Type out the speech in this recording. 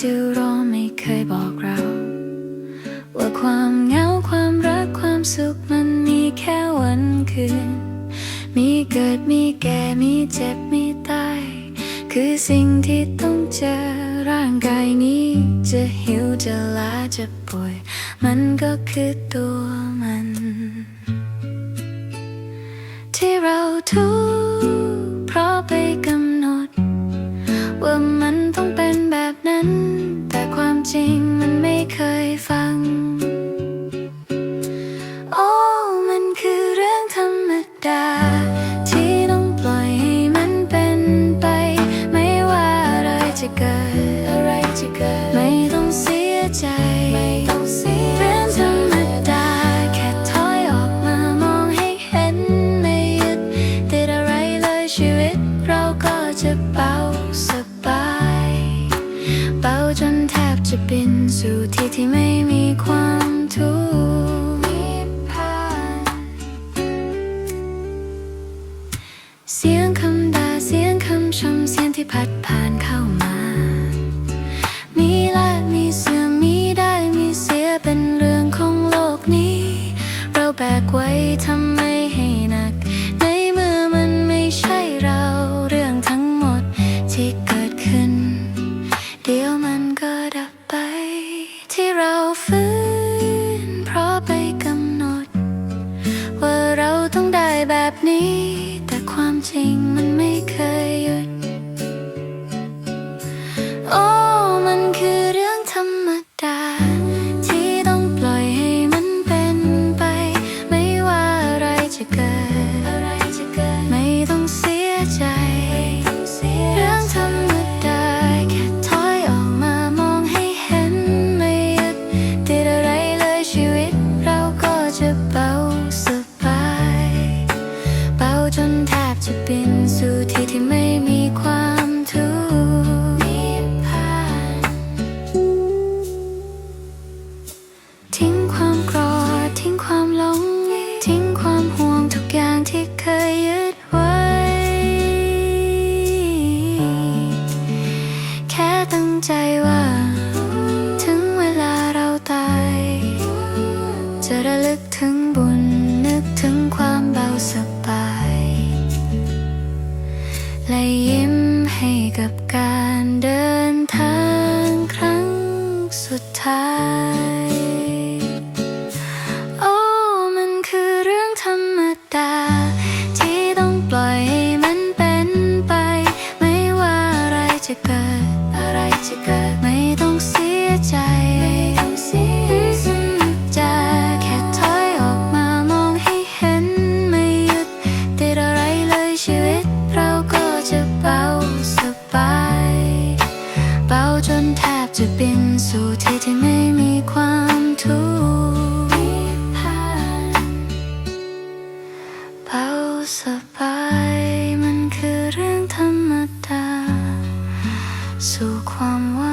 จะรอไม่เคยบอกเรา ว่าความเหงาความรักความสุขมันมีแค่วันคืน มีเกิดมีแก่มีเจ็บมีตาย คือสิ่งที่ต้องเจอร่างกายนี้จะหิวจะล้าจะป่วย มันก็คือตัวมัน ที่เราทุก 心 จนแทบจะบินสู่ที่ที่ไม่มีความทุกข์ผ่านเสียงคำด่าเสียงคำชมเสียงที่พัดผ่านเข้ามา apnea. ที่เคยยึดไว้ แค่ตั้งใจว่า ที่เกิดไม่ต้องเสียใจจะแค่ถอยออกมามองให้เห็นไม่หยุดติดอะไรเลยชีวิต เราก็จะเบาสบาย เบาจนแทบจะบินสู่ที่ที่ไม่มีความทุกข์ Pause 曙光。